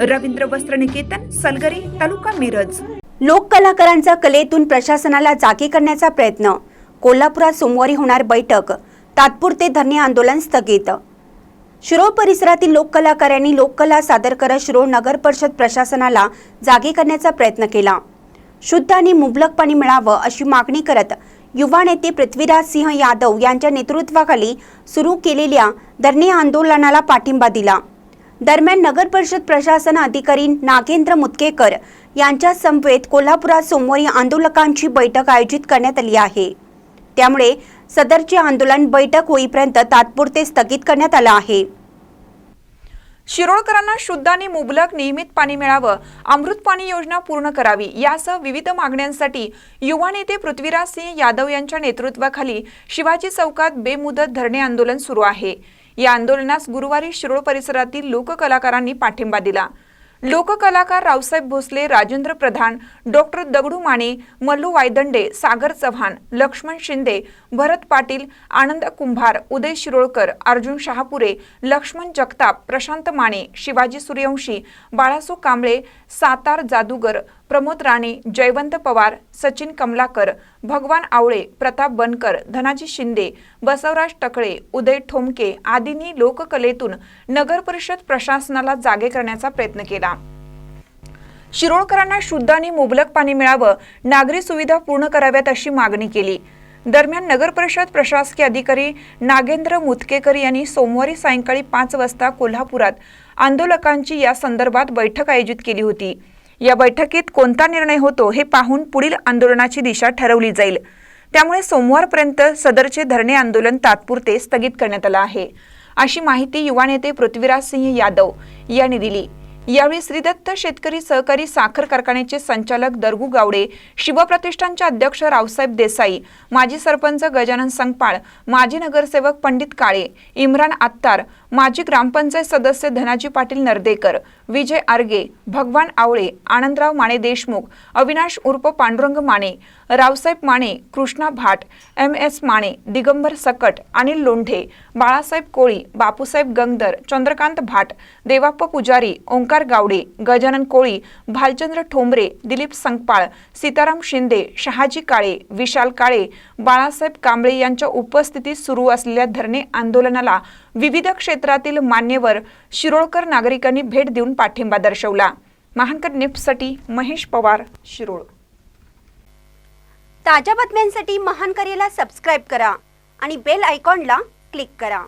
रवींद्र वस्त्र निकेतन सलगरी तालुका मिरज. लोक कलाकारांचा कलेतून प्रशासनाला जागे करण्याचा प्रयत्न. कोल्हापुरात सोमवारी होणार बैठक. तात्पुरते धरणे आंदोलन स्थगित. शिरोळ परिसरातील लोककलाकारांनी लोककला सादर करत शिरोळ नगर परिषद प्रशासनाला जागे करण्याचा प्रयत्न केला. शुद्ध आणि मुबलक पाणी मिळावं अशी मागणी करत युवा नेते पृथ्वीराज सिंह यादव यांच्या नेतृत्वाखाली सुरू केलेल्या धरणे आंदोलनाला पाठिंबा दिला. दरम्यान नगर परिषद प्रशासन अधिकारी नागेंद्र मुतकेकर यांच्या समवेत कोल्हापुरात सोमवारी आंदोलकांची बैठक आयोजित करण्यात आली आहे. त्यामुळे सदरचे आंदोलन बैठक होईपर्यंत तात्पुरते स्थगित करण्यात आलं आहे. शिरोळकरांना शुद्ध आणि मुबलक नियमित पाणी मिळावं अमृत पाणी योजना पूर्ण करावी यासह विविध मागण्यांसाठी युवा नेते पृथ्वीराज सिंह यादव यांच्या नेतृत्वाखाली शिवाजी चौकात बेमुदत धरणे आंदोलन सुरू आहे. या आंदोलनास गुरुवारी शिरोळ परिसरातील लोककलाकारांनी पाठिंबा दिला. लोककलाकार रावसाहेब भोसले राजेंद्र प्रधान डॉक्टर दगडू माने मल्लू वायदंडे सागर चव्हाण लक्ष्मण शिंदे भरत पाटील आनंद कुंभार उदय शिरोळकर अर्जुन शहापुरे लक्ष्मण जगताप प्रशांत माने शिवाजी सूर्यवंशी बाळासू कांबळे सातार जादूगर प्रमोद राणे जयवंत पवार सचिन कमलाकर भगवान आवळे प्रताप बनकर धनाजी शिंदे बसवराज टकळे उदय ठोमके आदींनी लोककलेतून नगर परिषद प्रशासनाला जागे करण्याचा प्रयत्न केला. शिरोळकरांना शुद्ध आणि मुबलक पाणी मिळावं नागरी सुविधा पूर्ण कराव्यात अशी मागणी केली. दरम्यान नगर परिषद प्रशासकीय अधिकारी नागेंद्र मुतकेकर यांनी सोमवारी सायंकाळी पाच वाजता कोल्हापुरात आंदोलकांची या संदर्भात बैठक आयोजित केली होती. या बैठकीत कोणता निर्णय होतो हे पाहून पुढील आंदोलनाची दिशा ठरवली जाईल. त्यामुळे सोमवारपर्यंत सदरचे धरणे आंदोलन तात्पुरते स्थगित करण्यात आलं आहे. अशी माहिती युवा नेते पृथ्वीराज सिंह यादव यांनी दिली. यावेळी श्रीदत्त शेतकरी सहकारी साखर कारखान्याचे संचालक दरगू गावडे शिवप्रतिष्ठानचे अध्यक्ष रावसाहेब देसाई माजी सरपंच गजानन संगपाळ माजी नगरसेवक पंडित काळे इम्रान आत्तार माजी ग्रामपंचायत सदस्य धनाजी पाटील नर्देकर विजय आर्गे भगवान आवळे आनंदराव माने देशमुख अविनाश उर्फ पांडुरंग माने रावसाहेब माने कृष्णा भाट एम एस माने दिगंबर सकट अनिल लोंढे बाळासाहेब कोळी बापूसाहेब गंगदर चंद्रकांत भाट देवाप्पा पुजारी ओंकार गावडे गजानन कोळी भालचंद्र ठोंबरे दिलीप संकपाळ सीताराम शिंदे शहाजी काळे विशाल काळे बाळासाहेब कांबळे यांच्या उपस्थितीत सुरू असलेल्या धरणे आंदोलनाला विविध क्षेत्रातील मान्यवर शिरोळकर नागरिकांनी भेट देऊन पाठिंबा दर्शवला. महानकर निफ्टसाठी महेश पवार शिरोळ. ताज्या बातम्यांसाठी महानकरेला सबस्क्राईब करा आणि बेल आयकॉनला क्लिक करा.